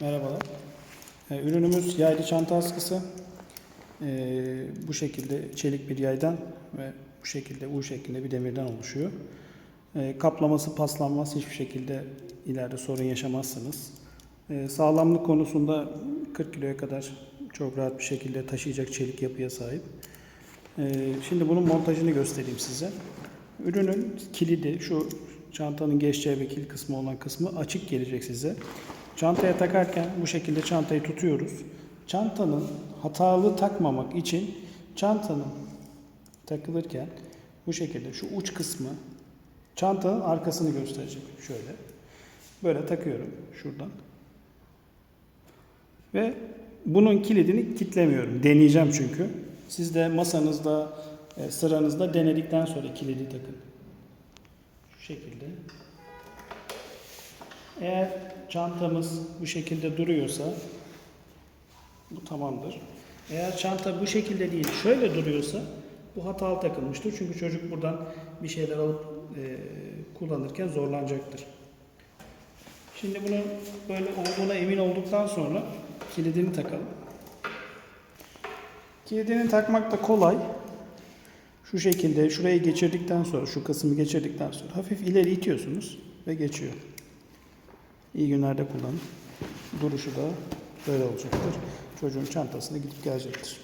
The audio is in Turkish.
Merhabalar. Ee, Ürünümüz yaylı çanta askısı. Ee, bu şekilde çelik bir yaydan ve bu şekilde U şeklinde bir demirden oluşuyor. Ee, kaplaması paslanmaz. Hiçbir şekilde ileride sorun yaşamazsınız. Sağlamlık konusunda 40 kiloya kadar çok rahat bir şekilde taşıyacak çelik yapıya sahip. Şimdi bunun montajını göstereyim size. Ürünün kilidi şu çantanın geçeceği ve kilit kısmı olan kısmı açık gelecek size. Çantaya takarken bu şekilde çantayı tutuyoruz. Çantanın hatalı takmamak için çantanın takılırken bu şekilde şu uç kısmı çantanın arkasını gösterecek. Şöyle. Böyle takıyorum şuradan. Ve bunun kilidini kitlemiyorum. Deneyeceğim çünkü. Siz de masanızda, e, sıranızda denedikten sonra kilidi takın. Şu şekilde. Eğer çantamız bu şekilde duruyorsa bu tamamdır. Eğer çanta bu şekilde değil, şöyle duruyorsa bu hatalı takılmıştır. Çünkü çocuk buradan bir şeyler alıp e, kullanırken zorlanacaktır. Şimdi bunun böyle olduğuna emin olduktan sonra kilidini takalım. Kilidini takmak da kolay. Şu şekilde şurayı geçirdikten sonra, şu kısmı geçirdikten sonra hafif ileri itiyorsunuz ve geçiyor. İyi günlerde kullanın. Duruşu da böyle olacaktır. Çocuğun çantasına gidip gelecektir.